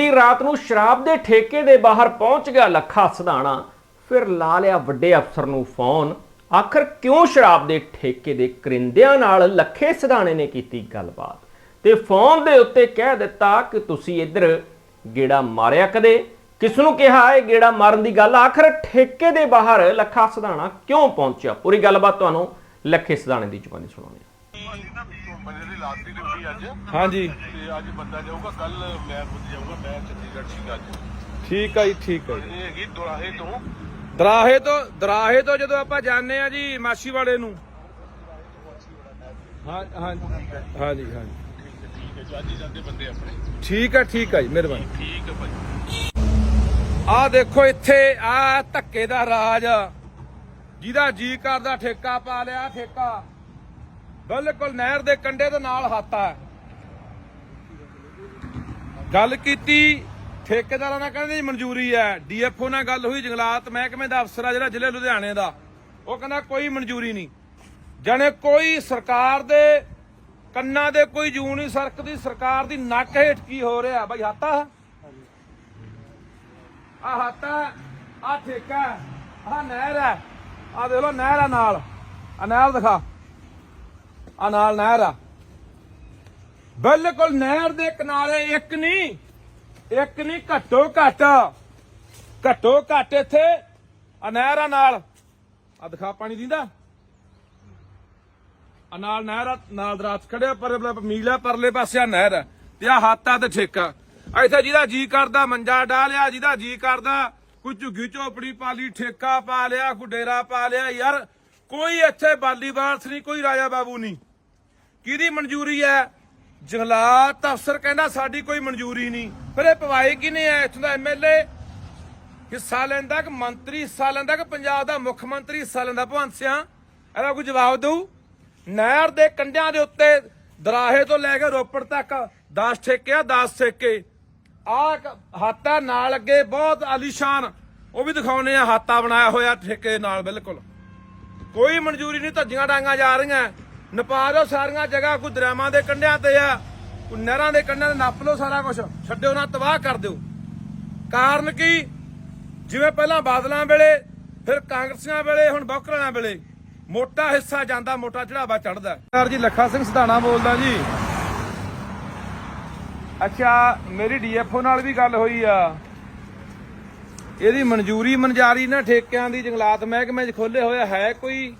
ਦੀ ਰਾਤ ਨੂੰ ਸ਼ਰਾਬ ਦੇ ਠੇਕੇ ਦੇ ਬਾਹਰ ਪਹੁੰਚ ਗਿਆ ਲੱਖਾ ਸਧਾਣਾ। ਫਿਰ ਲਾ ਲਿਆ ਵੱਡੇ ਅਫਸਰ ਨੂੰ ਫੋਨ। ਆਖਰ ਕਿਉਂ ਸ਼ਰਾਬ ਦੇ ਠੇਕੇ ਦੇ ਕਰਿੰਦਿਆਂ ਨਾਲ ਲੱਖੇ ਸਧਾਣੇ ਨੇ ਕੀਤੀ ਗੱਲਬਾਤ? ਤੇ ਫੋਨ ਦੇ ਉੱਤੇ ਕਹਿ ਦਿੱਤਾ ਕਿ ਤੁਸੀਂ ਇੱਧਰ ਗੇੜਾ ਮਾਰਿਆ ਕਦੇ? ਕਿਸ ਨੂੰ ਕਿਹਾ ਇਹ ਗੇੜਾ ਮਾਰਨ ਦੀ ਗੱਲ? ਆਖਰ ਠੇਕੇ ਦੇ ਬਾਹਰ ਲੱਖਾ ਸਧਾਣਾ ਕਿਉਂ ਪਹੁੰਚਿਆ? ਪੂਰੀ ਗੱਲਬਾਤ ਤੁਹਾਨੂੰ ਲੱਖੇ ਸਧਾਣੇ ਦੀ ਜ਼ੁਬਾਨੀ ਸੁਣਾਉਂਦੇ ਹਾਂ। ਬੰਦੇ ਦੀ ਲਾਸਟ ਡਿਊਟੀ ਅੱਜ ਹਾਂਜੀ। ਤੇ ਅੱਜ ਬੰਦਾ ਜਾਊਗਾ ਕੱਲ ਮੈਂ ਖੁਦ ਜਾਊਗਾ ਮੈਂ ਚੰਡੀਗੜ੍ਹ ਸੀਗਾ ਅੱਜ ਠੀਕ ਆ ਜੀ ਠੀਕ ਆ ਜੀ। ਇਹ ਹੈਗੀ ਦੁਰਾਹੇ ਤੋਂ। ਦਰਾਹੇ ਤੋਂ ਦਰਾਹੇ ਤੋਂ ਜਦੋਂ ਆਪਾਂ ਜਾਂਦੇ ਆ ਜੀ ਮਾਛੀ ਵਾਲੇ ਨੂੰ। ਹਾਂ ਹਾਂ ਹਾਂਜੀ ਹਾਂਜੀ। ਠੀਕ ਹੈ ਜੀ, ਅੱਜ ਹੀ ਜਾਂਦੇ ਬੰਦੇ ਆਪਣੇ ਠੀਕ ਆ ਠੀਕ ਆ ਜੀ ਮਿਹਰਬਾਨੀ। ਠੀਕ ਹੈ ਭਾਈ। ਆ ਦੇਖੋ ਇੱਥੇ ਆ ਧੱਕੇ ਦਾ ਰਾਜ ਜਿਹਦਾ ਜੀ ਕਰਦਾ ਠੇਕਾ ਪਾ ਲਿਆ ਠੇਕਾ। ਬਿਲਕੁਲ ਨਹਿਰ ਦੇ ਕੰਢੇ ਦੇ ਨਾਲ ਹਾਤਾ ਗੱਲ ਕੀਤੀ, ਠੇਕੇਦਾਰਾਂ ਨਾਲ ਕਹਿੰਦੇ ਜੀ ਮਨਜ਼ੂਰੀ ਹੈ। ਡੀਐਫਓ ਨਾਲ ਗੱਲ ਹੋਈ, ਜੰਗਲਾਤ ਮਹਿਕਮੇ ਦਾ ਅਫਸਰ ਆ ਜਿਹੜਾ ਜ਼ਿਲ੍ਹੇ ਲੁਧਿਆਣੇ ਦਾ। ਉਹ ਕਹਿੰਦਾ ਕੋਈ ਮਨਜ਼ੂਰੀ ਨਹੀਂ। ਜਾਣੇ ਕੋਈ ਸਰਕਾਰ ਦੇ ਕੰਨਾਂ ਦੇ ਕੋਈ ਜੂ ਨਹੀਂ ਸਰਕਦੀ, ਸਰਕਾਰ ਦੀ ਨੱਕ ਹੇਠ ਕੀ ਹੋ ਰਿਹਾ? ਬਈ ਹਾਤਾ ਆ? ਹਾਤਾ ਆ ਠੇਕਾ, ਆ ਨਹਿਰ ਹੈ ਆ ਦੇਖ ਲੋ ਨਹਿਰ ਆ ਨਾਲ। ਆ ਨਹਿਰ ਦਿਖਾ। ਆ ਨਾਲ ਨਹਿਰ ਆ। ਬਿਲਕੁਲ ਨਹਿਰ ਦੇ ਕਿਨਾਰੇ ਇੱਕ ਨਹੀਂ ਇੱਕ ਨਹੀਂ, ਘੱਟੋ ਘੱਟ ਘੱਟੋ ਘੱਟ ਇੱਥੇ ਆ ਨਹਿਰ ਆ ਨਾਲ। ਆ ਦਿਖਾ ਪਾਣੀ ਦਿੰਦਾ। ਆ ਨਾਲ ਨਹਿਰ ਨਾਲ ਦਰਾਤ ਖੜਿਆ ਪਰ ਮੀਲਾ ਪਰਲੇ ਪਾਸੇ ਆ ਨਹਿਰ। ਤੇ ਆ ਹਾਤਾ ਤੇ ਠੇਕਾ। ਇੱਥੇ ਜਿਹਦਾ ਜੀ ਕਰਦਾ, ਮੰਜਾ ਡਾਲਿਆ ਜਿਹਦਾ ਜੀ ਕਰਦਾ, ਕੋਈ ਝੁੱਗੀ ਝੋਪੜੀ ਪਾ ਲਈ, ਠੇਕਾ ਪਾ ਲਿਆ ਕੋਈ ਡੇਰਾ ਪਾ ਲਿਆ, ਯਾਰ ਕੋਈ ਇੱਥੇ ਬਾਲੀ ਬਾਲੀਵਾਲਸ ਨਹੀਂ, ਕੋਈ ਰਾਜਾ ਬਾਬੂ ਨਹੀਂ। ਕਿਹਦੀ ਮਨਜ਼ੂਰੀ ਹੈ? ਜੰਗਲਾਤ ਅਫਸਰ ਕਹਿੰਦਾ ਸਾਡੀ ਕੋਈ ਮਨਜ਼ੂਰੀ ਨਹੀਂ। ਫਿਰ ਇਹ ਪਵਾਈ ਕਿਨੇ ਹੈ ਇੱਥੋਂ ਦਾ ਐਮਐਲਏ ਹਿੱਸਾ ਲੈਂਦਾ ਕਿ ਮੰਤਰੀ ਹਿੱਸਾ ਲੈਂਦਾ ਕਿ ਪੰਜਾਬ ਦਾ ਮੁੱਖ ਮੰਤਰੀ ਹਿੱਸਾ ਲੈਂਦਾ? ਭਗਵੰਤ ਸਿਆਂ ਇਹਦਾ ਕੋਈ ਜਵਾਬ ਦਊ? ਨਹਿਰ ਦੇ ਕੰਢਿਆਂ ਦੇ ਉੱਤੇ ਦਰਾਹੇ ਤੋਂ ਲੈ ਕੇ ਰੋਪੜ ਤੱਕ 10 ਠੇਕੇ ਆ 10 ਠੇਕੇ। ਆ ਹਾਤਾ ਨਾਲ ਅੱਗੇ ਬਹੁਤ ਆਲੀਸ਼ਾਨ, ਉਹ ਵੀ ਦਿਖਾਉਨੇ ਆ, ਹਾਤਾ ਬਣਾਇਆ ਹੋਇਆ ਠੇਕੇ ਨਾਲ, ਬਿਲਕੁਲ। ਕੋਈ ਮਨਜ਼ੂਰੀ ਨਹੀਂ, ਧੱਜੀਆਂ ਡਾਂਗਾ ਜਾ ਰਹੀਆਂ। ਨਪਾ ਲਓ ਸਾਰੀਆਂ ਜਗ੍ਹਾ, ਕੋਈ ਦਰਿਆਵਾਂ ਦੇ ਕੰਢਿਆਂ ਤੇ ਆ, ਕੋਈ ਨਹਿਰਾਂ ਦੇ ਕੰਢਿਆਂ ਤੇ ਨੱਪ ਲਓ ਸਾਰਾ ਕੁਝ ਛੱਡਿਓ ਨਾ, ਤਬਾਹ ਕਰ ਦਿਓ। ਕਾਰਨ ਕੀ? ਜਿਵੇਂ ਪਹਿਲਾਂ ਬਾਦਲਾਂ ਵੇਲੇ, ਫਿਰ ਕਾਂਗਰਸੀਆਂ ਵੇਲੇ, ਹੁਣ ਬੌਕਰਾਂ ਵੇਲੇ। ਮੋਟਾ ਹਿੱਸਾ ਜਾਂਦਾ, ਮੋਟਾ ਚੜਾਵਾ ਚੜਦਾ ਸਰ ਜੀ, ਲੱਖਾ ਸਿੰਘ ਸਧਾਣਾ ਬੋਲਦਾ ਜੀ। ਅੱਛਾ, ਮੇਰੀ ਡੀਐਫਓ ਨਾਲ ਵੀ ਗੱਲ ਹੋਈ ਆ। ਇਹਦੀ ਮਨਜ਼ੂਰੀ ਮਨਜਾਰੀ ਨਾ ਠੇਕਿਆਂ ਦੀ ਜੰਗਲਾਤ ਮਹਿਕਮੇ 'ਚ ਖੋਲੇ ਹੋਇਆ ਹੈ ਕੋਈ?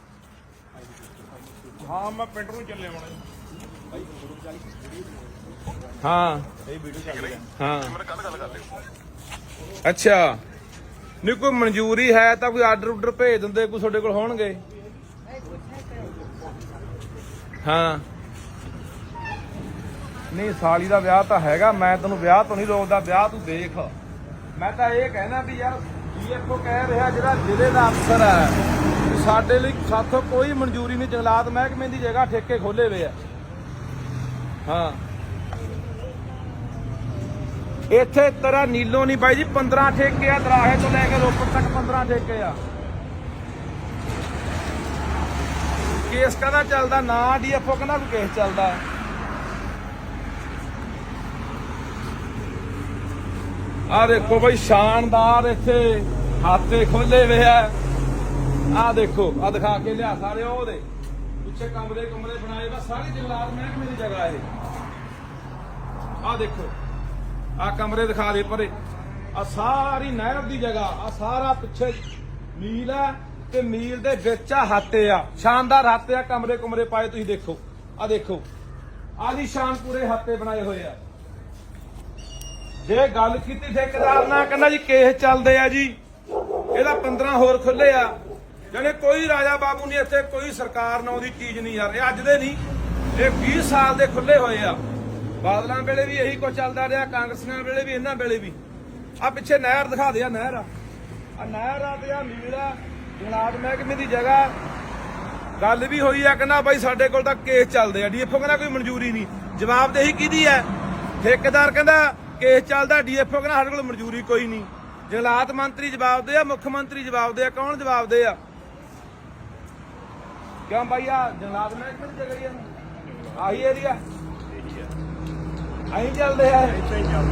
ਹਾਂ ਮੈਂ ਪਿੰਡ ਨੂੰ ਚੱਲੇ ਆਉਣਾ ਹਾਂ। ਇਹ ਵੀਡੀਓ ਚੱਲ ਰਹੀ ਹਾਂ। ਮੈਂ ਕੱਲ ਗੱਲ ਕਰਦੇ ਅੱਛਾ। ਨਹੀਂ ਕੋਈ ਮਨਜ਼ੂਰੀ ਹੈ ਤਾਂ ਕੋਈ ਆਰਡਰ ਉਡਰ ਭੇਜ ਦਿੰਦੇ ਕੋਈ ਤੁਹਾਡੇ ਕੋਲ ਹੋਣਗੇ? ਹਾਂ। ਨਹੀਂ ਸਾਲੀ ਦਾ ਵਿਆਹ ਤਾਂ ਹੈਗਾ ਮੈਂ ਤੈਨੂੰ ਵਿਆਹ ਤੋਂ ਨਹੀਂ ਰੋਕਦਾ ਵਿਆਹ ਤੂੰ ਦੇਖ। ਮੈਂ ਤਾਂ ਇਹ ਕਹਿਣਾ ਵੀ ਯਾਰ ਡੀਐਫਓ ਕਹਿ ਰਿਹਾ ਜਿਹੜਾ ਜ਼ਿਲ੍ਹੇ ਦਾ ਅਫਸਰ ਹੈ? ਸਾਡੇ ਲਈ ਸਾਥੋਂ ਕੋਈ ਮਨਜ਼ੂਰੀ ਨਹੀਂ, ਜੰਗਲਾਤ ਮਹਿਕਮੇ ਦੀ ਜਗ੍ਹਾ ਠੇਕੇ ਖੋਲੇ ਹੋਏ ਆ। ਹਾਂ। ਇੱਥੇ ਤੇਰਾ ਨੀਲੋ ਨਹੀਂ ਬਾਈ ਜੀ 15 ਠੇਕੇ ਆ, ਦਰਾਹੇ ਤੋਂ ਲੈ ਕੇ ਰੋਪੜ ਤੱਕ 15 ਠੇਕੇ ਆ। ਕੇਸ ਕਦਾ ਚੱਲਦਾ? ਨਾ ਡੀਐਫਓ ਕਹਿੰਦਾ ਕੋਈ ਕੇਸ ਚੱਲਦਾ। ਆ ਦੇਖੋ ਬਈ, ਸ਼ਾਨਦਾਰ ਇੱਥੇ ਹਾਤੇ ਖੋਲੇ ਵੇ ਆ। ਆ ਦੇਖੋ, ਆ ਦਿਖਾ ਕੇ ਲਿਆ ਸਾਰੇ ਉਹ ਪਿੱਛੇ ਕਮਰੇ ਕਮਰੇ ਬਣਾਏ ਵਾ ਸਾਰੇ ਜੰਗਲਾਤ ਮਹਿਕਮੇ ਦੀ ਜਗ੍ਹਾ ਇਹ। ਆ ਦੇਖੋ, ਆ ਕਮਰੇ ਦਿਖਾ ਦੇ ਪਰੇ। ਆ ਸਾਰੀ ਨਹਿਰ ਦੀ ਜਗ੍ਹਾ, ਆ ਸਾਰਾ ਪਿੱਛੇ ਮੀਲ ਆ ਤੇ ਮੀਲ ਦੇ ਵਿੱਚ ਆ ਹਾਤੇ ਆ। ਸ਼ਾਨਦਾਰ ਹਾਤੇ ਆ, ਕਮਰੇ, ਕੁਮਰੇ ਪਾਏ ਤੁਸੀਂ ਦੇਖੋ। ਆ ਦੇਖੋ ਆਲੀ ਸ਼ਾਨ ਪੂਰੇ ਹਾਤੇ ਬਣਾਏ ਹੋਏ ਆ। ਜੇ ਗੱਲ ਕੀਤੀ ਠੇਕੇਦਾਰ ਨਾਲ, ਕਹਿੰਦਾ ਜੀ ਕੇਸ ਚੱਲਦੇ ਆ ਜੀ। ਇਹਦਾ 15 ਹੋਰ ਖੁੱਲੇ ਆ। ਜਾਨੇ ਕੋਈ ਰਾਜਾ ਬਾਬੂ ਨਹੀਂ ਇੱਥੇ, ਕੋਈ ਸਰਕਾਰ ਨਾਂ ਦੀ ਚੀਜ਼ ਨਹੀਂ ਯਾਰ, ਇਹ ਅੱਜ ਦੇ ਨਹੀਂ, ਇਹ 20 ਸਾਲ ਦੇ ਖੁੱਲੇ ਹੋਏ ਆ। ਬਾਦਲਾਂ ਵੇਲੇ ਵੀ ਇਹੀ ਕੁਝ ਚੱਲਦਾ ਰਿਹਾ, ਕਾਂਗਰਸੀਆਂ ਵੇਲੇ ਵੀ, ਇਹਨਾਂ ਵੇਲੇ ਵੀ। ਆ ਪਿੱਛੇ ਨਹਿਰ ਦਿਖਾ ਦੇ ਆ, ਨਹਿਰ ਆ। ਆ ਨਹਿਰ ਆ ਤੇ ਆ ਮੀਲ ਆ ਜੰਗਲਾਤ ਮਹਿਕਮੇ ਦੀ ਜਗ੍ਹਾ। ਗੱਲ ਵੀ ਹੋਈ ਆ, ਕਹਿੰਦਾ ਬਾਈ ਸਾਡੇ ਕੋਲ ਤਾਂ ਕੇਸ ਚੱਲਦੇ ਆ। ਡੀਐਫਓ ਕਹਿੰਦਾ ਕੋਈ ਮਨਜ਼ੂਰੀ ਨਹੀਂ। ਜਵਾਬਦੇਹੀ ਕਿਹਦੀ ਹੈ? ਠੇਕੇਦਾਰ ਕਹਿੰਦਾ ਕੇਸ ਚੱਲਦਾ ਡੀਐਫਓ ਕਹਿੰਦਾ ਸਾਡੇ ਕੋਲ ਮਨਜ਼ੂਰੀ ਕੋਈ ਨਹੀਂ। ਜੰਗਲਾਤ ਮੰਤਰੀ ਜਵਾਬ ਦੇ ਆ ਮੁੱਖ ਮੰਤਰੀ ਜਵਾਬ ਦੇ ਆ ਕੌਣ ਜਵਾਬ ਦੇ ਆ? ਕਿਉਂ ਬਾਈ ਆ ਜੰਗਲਾਤ ਹੀ ਆ? ਆਹੀ ਏਰੀਆ ਆਹੀ ਚੱਲਦੇ ਆ।